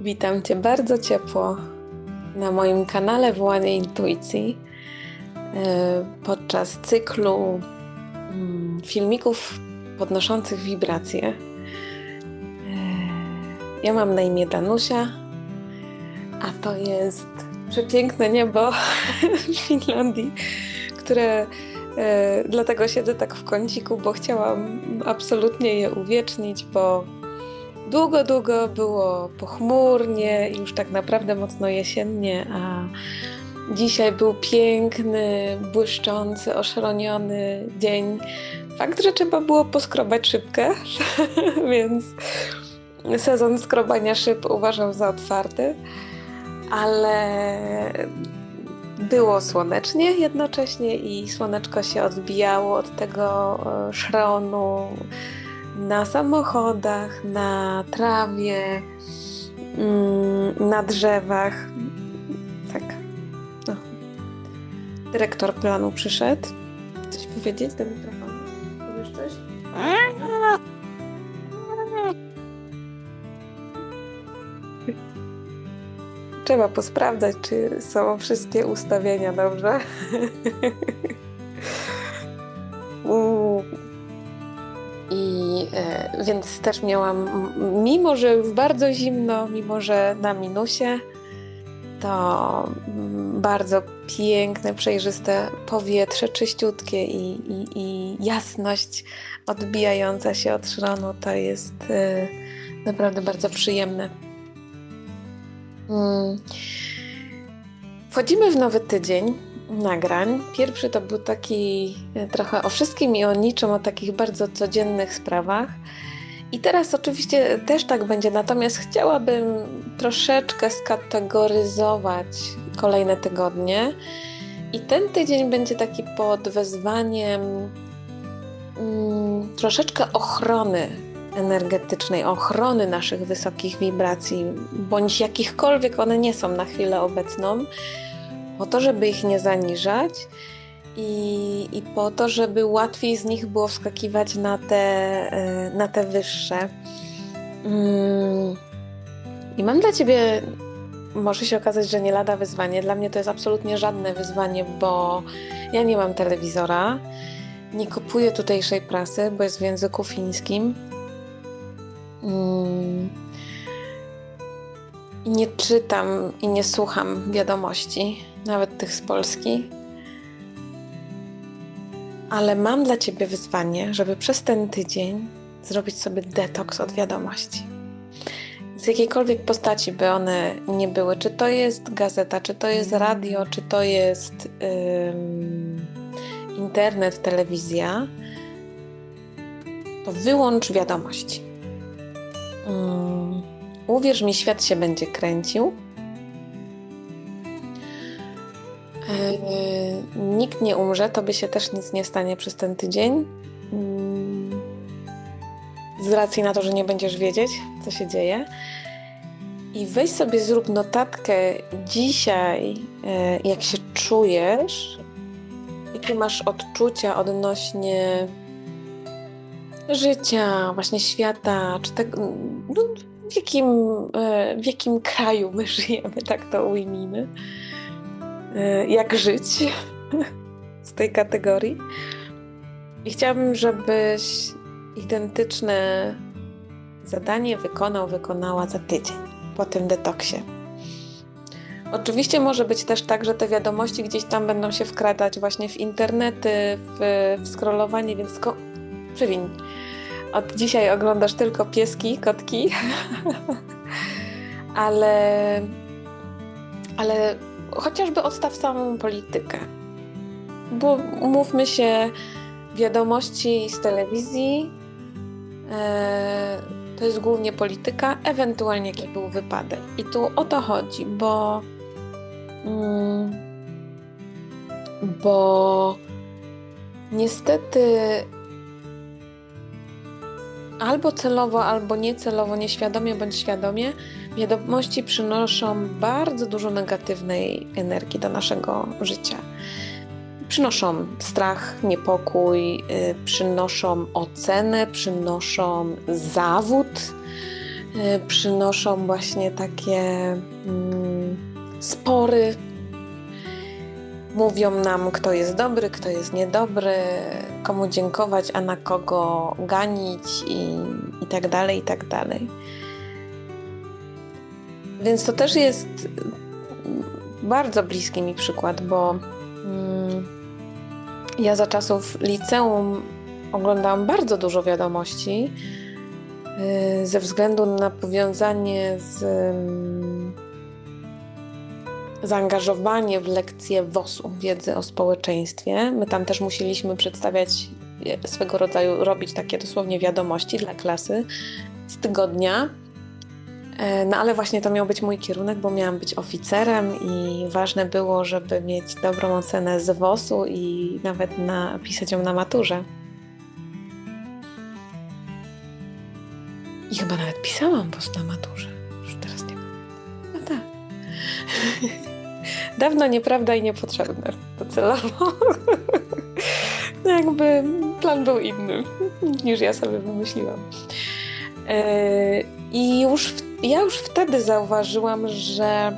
Witam Cię bardzo ciepło na moim kanale Wołanie Intuicji e, podczas cyklu mm, filmików podnoszących wibracje. E, ja mam na imię Danusia, a to jest przepiękne niebo w Finlandii, które e, dlatego siedzę tak w kąciku, bo chciałam absolutnie je uwiecznić, bo Długo, długo było pochmurnie, już tak naprawdę mocno jesiennie, a dzisiaj był piękny, błyszczący, oszroniony dzień. Fakt, że trzeba było poskrobać szybkę, więc sezon skrobania szyb uważam za otwarty, ale było słonecznie jednocześnie i słoneczko się odbijało od tego e, szronu na samochodach, na trawie, mm, na drzewach. Tak. No. Dyrektor planu przyszedł. Coś powiedzieć do mikrofonu? Powiesz coś? Trzeba posprawdzać, czy są wszystkie ustawienia dobrze. więc też miałam, mimo że bardzo zimno, mimo że na minusie, to bardzo piękne, przejrzyste powietrze, czyściutkie i, i, i jasność odbijająca się od szronu to jest e, naprawdę bardzo przyjemne. Mm. Wchodzimy w nowy tydzień nagrań. Pierwszy to był taki e, trochę o wszystkim i o niczym, o takich bardzo codziennych sprawach. I teraz oczywiście też tak będzie, natomiast chciałabym troszeczkę skategoryzować kolejne tygodnie. I ten tydzień będzie taki pod wezwaniem mm, troszeczkę ochrony energetycznej, ochrony naszych wysokich wibracji, bądź jakichkolwiek one nie są na chwilę obecną po to, żeby ich nie zaniżać i, i po to, żeby łatwiej z nich było wskakiwać na te, e, na te wyższe. Mm. I mam dla Ciebie, może się okazać, że nie lada wyzwanie. Dla mnie to jest absolutnie żadne wyzwanie, bo ja nie mam telewizora, nie kupuję tutejszej prasy, bo jest w języku fińskim. Mm. Nie czytam i nie słucham wiadomości nawet tych z Polski. Ale mam dla Ciebie wyzwanie, żeby przez ten tydzień zrobić sobie detoks od wiadomości. Z jakiejkolwiek postaci by one nie były, czy to jest gazeta, czy to jest radio, czy to jest internet, telewizja, to wyłącz wiadomości. Um, uwierz mi, świat się będzie kręcił nikt nie umrze, to by się też nic nie stanie przez ten tydzień. Mm, z racji na to, że nie będziesz wiedzieć, co się dzieje. I weź sobie, zrób notatkę dzisiaj, yy, jak się czujesz, jakie masz odczucia odnośnie życia, właśnie świata, czy tego, no, w, jakim, yy, w jakim kraju my żyjemy, tak to ujmijmy. Y, jak żyć tej kategorii. I chciałabym, żebyś identyczne zadanie wykonał, wykonała za tydzień po tym detoksie. Oczywiście może być też tak, że te wiadomości gdzieś tam będą się wkradać właśnie w internety, w, w scrollowanie, więc ko- przywiń. Od dzisiaj oglądasz tylko pieski, kotki, ale, ale chociażby odstaw samą politykę. Bo umówmy się, wiadomości z telewizji e, to jest głównie polityka, ewentualnie jaki był wypadek. I tu o to chodzi, bo mm, bo niestety albo celowo, albo niecelowo, nieświadomie bądź świadomie, wiadomości przynoszą bardzo dużo negatywnej energii do naszego życia. Przynoszą strach, niepokój, yy, przynoszą ocenę, przynoszą zawód, y, przynoszą właśnie takie mm, spory. Mówią nam, kto jest dobry, kto jest niedobry, komu dziękować, a na kogo ganić i, i tak dalej, i tak dalej. Więc to też jest bardzo bliski mi przykład, bo ja za czasów liceum oglądałam bardzo dużo wiadomości yy, ze względu na powiązanie z yy, zaangażowanie w lekcje WOS-u, wiedzy o społeczeństwie. My tam też musieliśmy przedstawiać e, swego rodzaju, robić takie dosłownie wiadomości dla klasy z tygodnia. E, no ale właśnie to miał być mój kierunek, bo miałam być oficerem i ważne było, żeby mieć dobrą ocenę z WOS-u i nawet napisać ją na maturze. I chyba nawet pisałam WOS na maturze. Już teraz nie wiem. No tak. Dawno nieprawda i niepotrzebne docelowo. no jakby plan był inny niż ja sobie wymyśliłam. E, I już w, ja już wtedy zauważyłam, że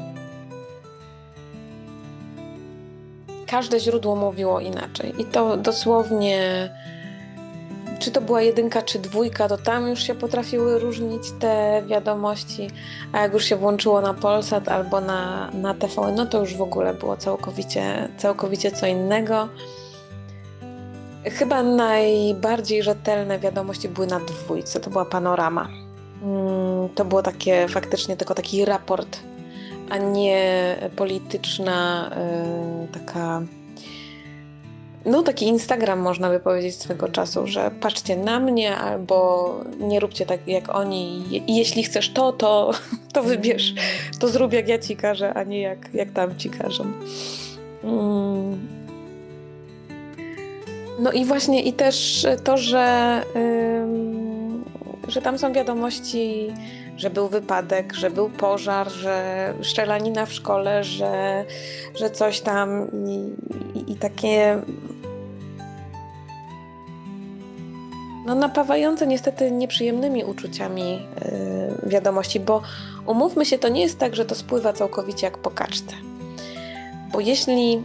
każde źródło mówiło inaczej. I to dosłownie, czy to była jedynka, czy dwójka, to tam już się potrafiły różnić te wiadomości, a jak już się włączyło na Polsat albo na, na TVN, no to już w ogóle było całkowicie, całkowicie co innego. Chyba najbardziej rzetelne wiadomości były na dwójce, to była panorama. Mm, to było takie faktycznie tylko taki raport, a nie polityczna y, taka. No, taki Instagram można by powiedzieć swego czasu, że patrzcie na mnie, albo nie róbcie tak jak oni. Jeśli chcesz to, to, to wybierz, to zrób jak ja ci każę, a nie jak, jak tam ci każą. Mm. No i właśnie i też to, że, że tam są wiadomości, że był wypadek, że był pożar, że szczelanina w szkole, że, że coś tam i, i, i takie no, napawające niestety nieprzyjemnymi uczuciami yy, wiadomości, bo umówmy się, to nie jest tak, że to spływa całkowicie jak po kaczce. Bo jeśli yy,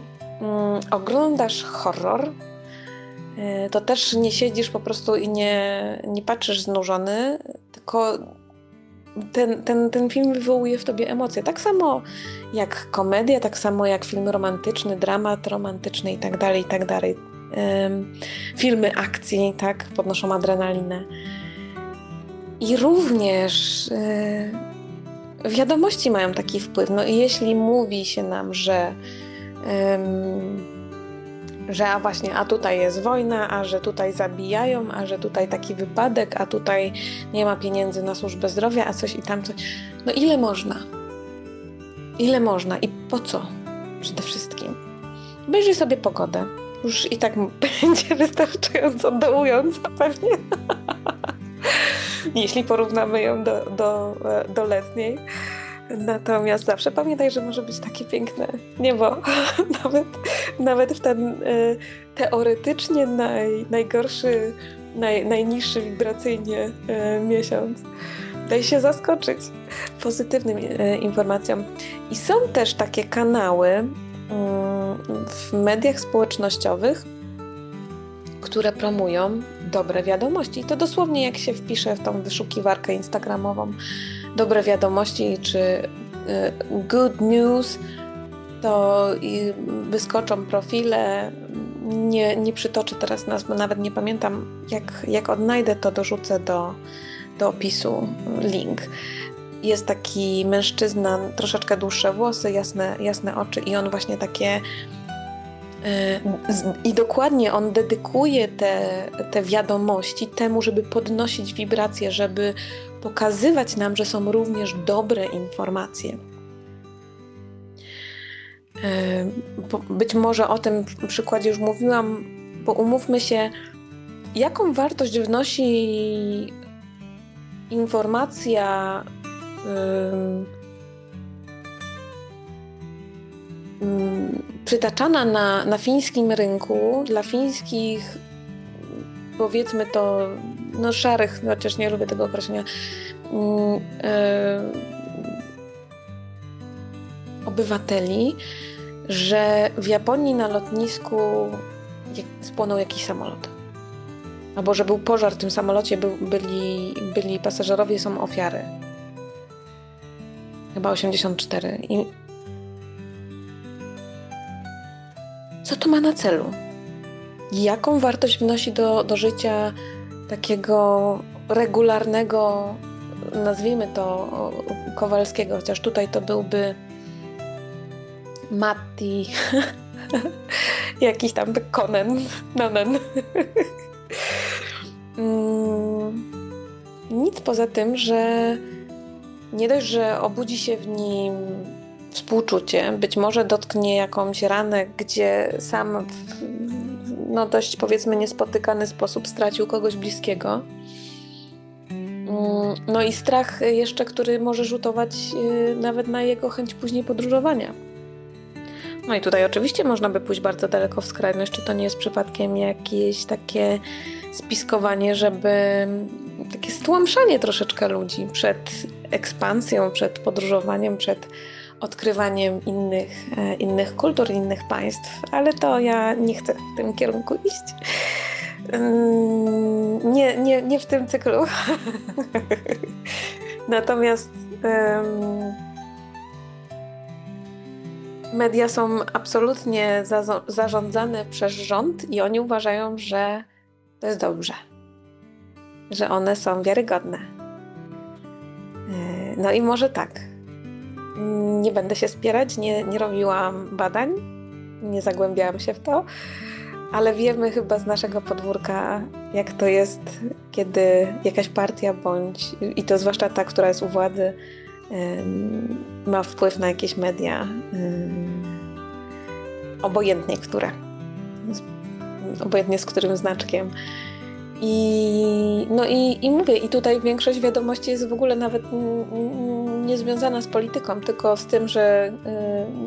oglądasz horror, to też nie siedzisz po prostu i nie, nie patrzysz znużony, tylko ten, ten, ten film wywołuje w tobie emocje. Tak samo jak komedia, tak samo jak film romantyczny, dramat romantyczny i tak dalej, i tak dalej. filmy akcji, tak, podnoszą adrenalinę. I również yy, wiadomości mają taki wpływ. No i jeśli mówi się nam, że że a właśnie, a tutaj jest wojna, a że tutaj zabijają, a że tutaj taki wypadek, a tutaj nie ma pieniędzy na służbę zdrowia, a coś i tam coś. No ile można? Ile można i po co? Przede wszystkim. Obejrzyj sobie pogodę. Już i tak będzie wystarczająco dołująca pewnie. Jeśli porównamy ją do, do, do letniej. Natomiast zawsze pamiętaj, że może być takie piękne niebo, nawet, nawet w ten y, teoretycznie naj, najgorszy, naj, najniższy wibracyjnie y, miesiąc. Daj się zaskoczyć pozytywnym y, informacjom. I są też takie kanały mm, w mediach społecznościowych, które promują dobre wiadomości. I to dosłownie jak się wpisze w tą wyszukiwarkę instagramową dobre wiadomości czy y, good news, to wyskoczą profile. Nie, nie przytoczę teraz nazwy, nawet nie pamiętam, jak, jak odnajdę, to dorzucę do, do opisu link. Jest taki mężczyzna, troszeczkę dłuższe włosy, jasne, jasne oczy, i on właśnie takie. Y, I dokładnie on dedykuje te, te wiadomości temu, żeby podnosić wibracje, żeby pokazywać nam, że są również dobre informacje. Być może o tym przykładzie już mówiłam, bo umówmy się, jaką wartość wnosi informacja przytaczana na, na fińskim rynku dla fińskich, powiedzmy to, no szarych, chociaż nie lubię tego określenia, mm, e, obywateli, że w Japonii na lotnisku spłonął jakiś samolot. Albo że był pożar w tym samolocie, był, byli, byli pasażerowie, są ofiary. Chyba 84. I co to ma na celu? Jaką wartość wnosi do, do życia takiego regularnego, nazwijmy to Kowalskiego, chociaż tutaj to byłby Matti, jakiś tam Konen, Nonen. Mm, Nic poza tym, że nie dość, że obudzi się w nim współczucie, być może dotknie jakąś ranę, gdzie sam w no, dość powiedzmy niespotykany sposób stracił kogoś bliskiego. Mm, No i strach jeszcze, który może rzutować y, nawet na jego chęć później podróżowania. No i tutaj oczywiście można by pójść bardzo daleko w skrajność, czy to nie jest przypadkiem jakieś takie spiskowanie, żeby takie stłamszanie troszeczkę ludzi przed ekspansją, przed podróżowaniem, przed odkrywaniem innych, e, innych kultur, innych państw, ale to ja nie chcę w tym kierunku iść. Mm, Nie, nie, nie w tym cyklu. Natomiast media są absolutnie zarządzane przez rząd i oni uważają, że to jest dobrze, że one są wiarygodne. E, No i może tak. Nie będę się spierać, nie, nie robiłam badań, nie zagłębiałam się w to, ale wiemy chyba z naszego podwórka, jak to jest, kiedy jakaś partia bądź, i to zwłaszcza ta, która jest u władzy, ma wpływ na jakieś media, obojętnie które, obojętnie z którym znaczkiem. I, no i, i mówię, i tutaj większość wiadomości jest w ogóle nawet n- n- nie związana z polityką, tylko z tym, że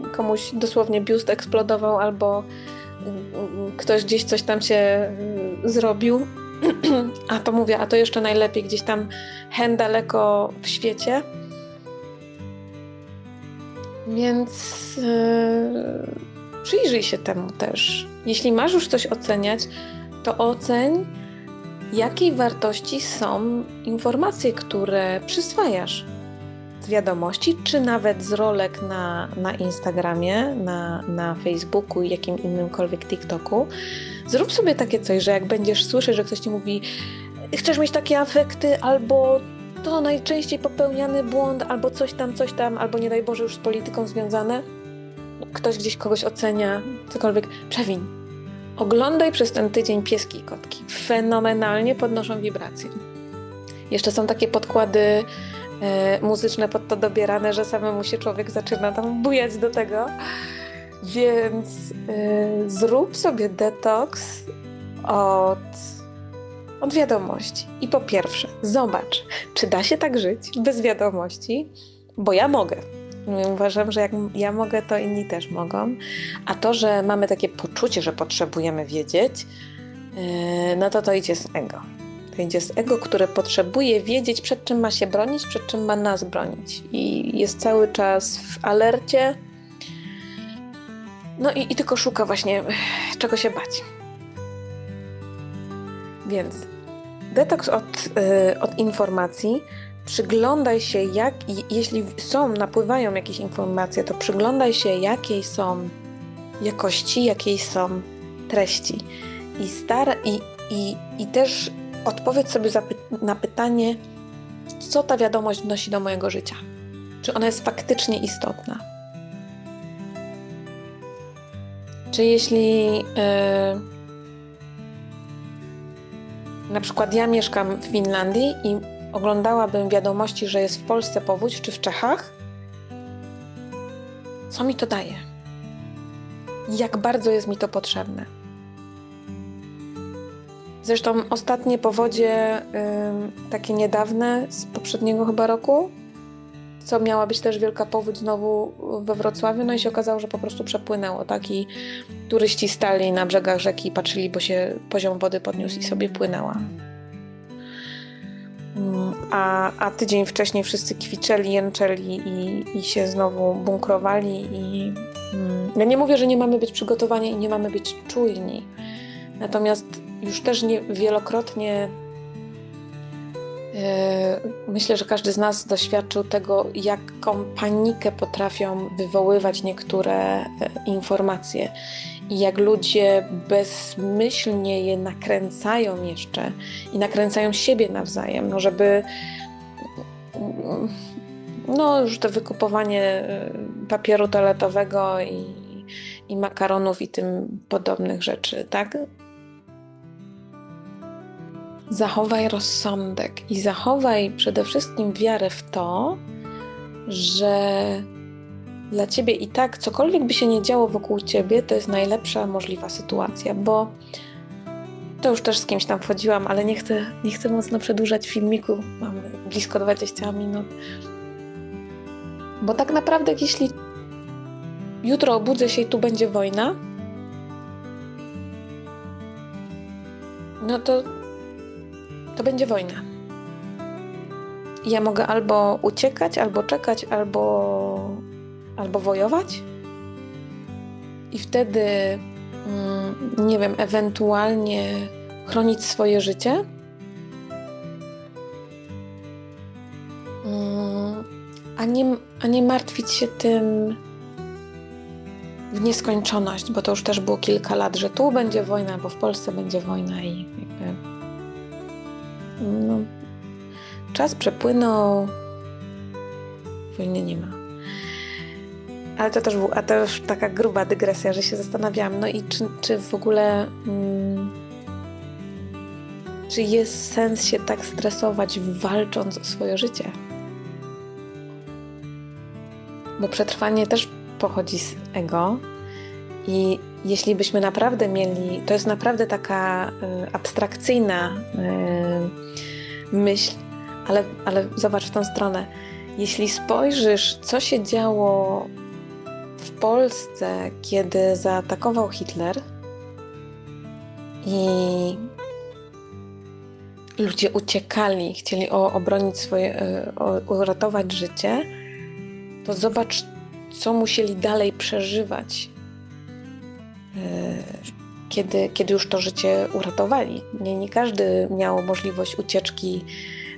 y, komuś dosłownie biust eksplodował albo y, y, ktoś gdzieś coś tam się zrobił. A to mówię, a to jeszcze najlepiej gdzieś tam hen daleko w świecie. Więc przyjrzyj się temu też. Jeśli masz już coś oceniać, to oceń, jakiej wartości są informacje, które przyswajasz z wiadomości, czy nawet z rolek na, na Instagramie, na, na Facebooku i jakim innymkolwiek TikToku. Zrób sobie takie coś, że jak będziesz słyszeć, że ktoś ci mówi, chcesz mieć takie afekty, albo to najczęściej popełniany błąd, albo coś tam, coś tam, albo nie daj Boże już z polityką związane, ktoś gdzieś kogoś ocenia, cokolwiek, przewiń. Oglądaj przez ten tydzień pieski i kotki. Fenomenalnie podnoszą wibracje. Jeszcze są takie podkłady muzyczne pod to dobierane, że samemu się człowiek zaczyna tam bujać do tego. Więc e, zrób sobie detoks od, od wiadomości. I po pierwsze, zobacz, czy da się tak żyć bez wiadomości, bo ja mogę. Uważam, że jak ja mogę, to inni też mogą. A to, że mamy takie poczucie, że potrzebujemy wiedzieć, yy, no to to idzie z ego. Idzie z ego, które potrzebuje wiedzieć, przed czym ma się bronić, przed czym ma nas bronić. I jest cały czas w alercie. No i, i tylko szuka właśnie, czego się bać. Więc detoks od, yy, od informacji przyglądaj się, jak, jeśli są, napływają jakieś informacje, to przyglądaj się, jakiej są jakości, jakiej są treści. I, stara, i, i, i też odpowiedz sobie na pytanie, co ta wiadomość wnosi do mojego życia. Czy ona jest faktycznie istotna? Czy jeśli yy, na przykład ja mieszkam w Finlandii i oglądałabym wiadomości, że jest w Polsce powódź czy w Czechach, co mi to daje? Jak bardzo jest mi to potrzebne? Zresztą ostatnie powodzie, takie niedawne, z poprzedniego chyba roku, co miała być też wielka powódź znowu we Wrocławiu, no i się okazało, że po prostu przepłynęło, tak? I turyści stali na brzegach rzeki i patrzyli, bo się poziom wody podniósł i sobie płynęła. a, a tydzień wcześniej wszyscy kwiczeli, jęczeli i, i się znowu bunkrowali. I, mm, ja nie mówię, że nie mamy być przygotowani i nie mamy być czujni. Natomiast już też nie, wielokrotnie e, myślę, że każdy z nas doświadczył tego, jaką panikę potrafią wywoływać niektóre e, informacje i jak ludzie bezmyślnie je nakręcają jeszcze i nakręcają siebie nawzajem, no żeby no już to wykupowanie y, papieru toaletowego i, i makaronów i tym podobnych rzeczy, tak? Zachowaj rozsądek i zachowaj przede wszystkim wiarę w to, że dla ciebie i tak, cokolwiek by się nie działo wokół ciebie, to jest najlepsza możliwa sytuacja, bo to już też z kimś tam wchodziłam, ale nie chcę, nie chcę mocno przedłużać filmiku. Mamy blisko 20 minut. Bo tak naprawdę, jeśli jutro obudzę się i tu będzie wojna, no to to będzie wojna. Ja mogę albo uciekać, albo czekać, albo albo wojować. I wtedy, mm, nie wiem, ewentualnie chronić swoje życie. Mm, a nie, a nie martwić się tym w nieskończoność, bo to już też było kilka lat, że tu będzie wojna, bo w Polsce będzie wojna i jakby. No, czas przepłynął, wojny nie ma. Ale to też, był, a już taka gruba dygresja, że się zastanawiałam, no i czy, czy w ogóle. Mm, czy jest sens się tak stresować, walcząc o swoje życie? Bo przetrwanie też pochodzi z ego. I jeśli byśmy naprawdę mieli, to jest naprawdę taka y, abstrakcyjna y, myśl, ale, ale zobacz w tą stronę. Jeśli spojrzysz, co się działo w Polsce, kiedy zaatakował Hitler i ludzie uciekali, chcieli obronić swoje, e, uratować życie, to zobacz, co musieli dalej przeżywać, kiedy, kiedy już to życie uratowali. Nie, nie każdy miał możliwość ucieczki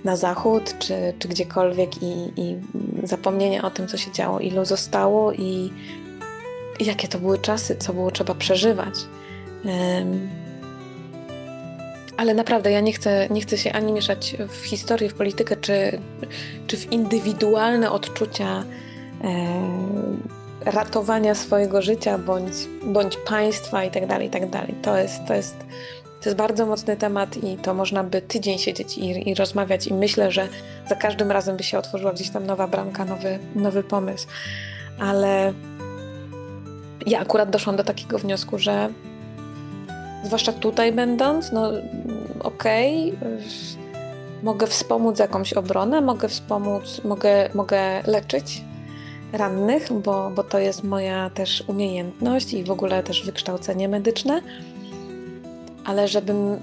na zachód czy, czy gdziekolwiek i, i zapomnienia o tym, co się działo, ilu zostało i jakie to były czasy, co było trzeba przeżywać. Ale naprawdę ja nie chcę, nie chcę się ani mieszać w historię, w politykę, czy, czy w indywidualne odczucia e, ratowania swojego życia bądź, bądź państwa itd. Tak itd. Tak to jest, to jest to jest bardzo mocny temat i to można by tydzień siedzieć i, i, rozmawiać i myślę, że za każdym razem by się otworzyła gdzieś tam nowa bramka, nowy, nowy pomysł. Ale ja akurat doszłam do takiego wniosku, że zwłaszcza tutaj będąc, no okej, okay, mogę wspomóc jakąś obronę, mogę wspomóc, mogę, mogę leczyć rannych, bo, bo to jest moja też umiejętność i w ogóle też wykształcenie medyczne ale żebym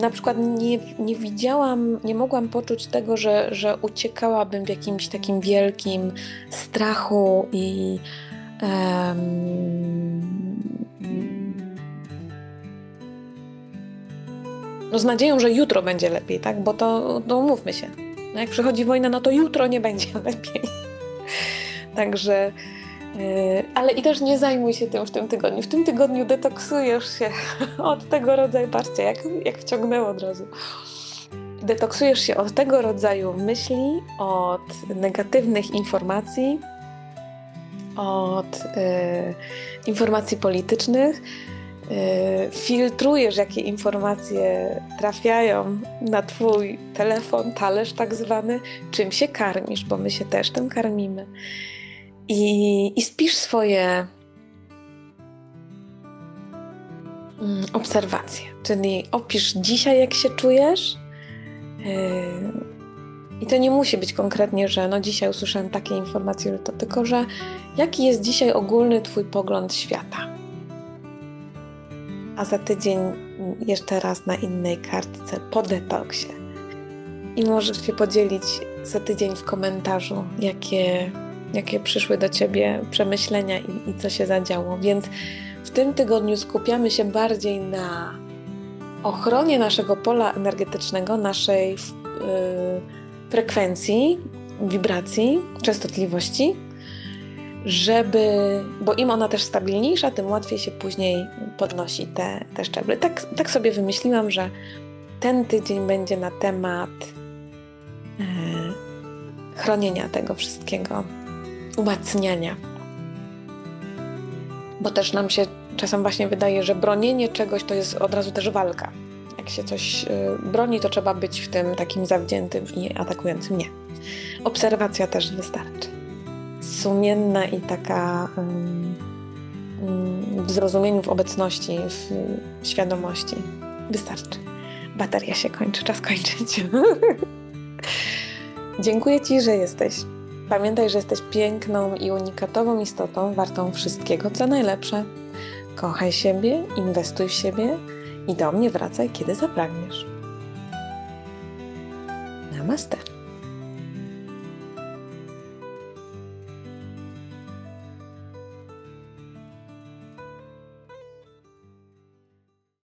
na przykład nie, nie widziałam, nie mogłam poczuć tego, że, że uciekałabym w jakimś takim wielkim strachu i um, no z nadzieją, że jutro będzie lepiej, tak? Bo to, to umówmy się. No jak przychodzi wojna, no to jutro nie będzie lepiej. Także Yy, ale i też nie zajmuj się tym w tym tygodniu. W tym tygodniu detoksujesz się od tego rodzaju, patrzcie, jak, jak wciągnęło od razu. Detoksujesz się od tego rodzaju myśli, od negatywnych informacji, od yy, informacji politycznych. Yy, filtrujesz, jakie informacje trafiają na Twój telefon, talerz tak zwany, czym się karmisz, bo my się też tym karmimy i, i spisz swoje mm, obserwacje. Czyli opisz dzisiaj, jak się czujesz. Yy, I to nie musi być konkretnie, że no dzisiaj usłyszałem takie informacje, to tylko, że jaki jest dzisiaj ogólny Twój pogląd świata. A za tydzień jeszcze raz na innej kartce po detoksie. i możesz się podzielić za tydzień w komentarzu, jakie, jakie przyszły do Ciebie przemyślenia i, i co się zadziało. Więc w tym tygodniu skupiamy się bardziej na ochronie naszego pola energetycznego, naszej y, frekwencji, wibracji, częstotliwości, żeby, bo im ona też stabilniejsza, tym łatwiej się później podnosi te, te szczeble. Tak, tak sobie wymyśliłam, że ten tydzień będzie na temat e, chronienia tego wszystkiego, umacniania. Bo też nam się czasem właśnie wydaje, że bronienie czegoś to jest od razu też walka. Jak się coś y, broni, to trzeba być w tym takim zawziętym i atakującym. Nie. Obserwacja też wystarczy. Sumienna i taka w zrozumieniu, w obecności, w świadomości. Wystarczy. Bateria się kończy, czas kończyć. Dziękuję Ci, że jesteś. Pamiętaj, że jesteś piękną i unikatową istotą, wartą wszystkiego, co najlepsze. Kochaj siebie, inwestuj w siebie i do mnie wracaj, kiedy zapragniesz. Namaste.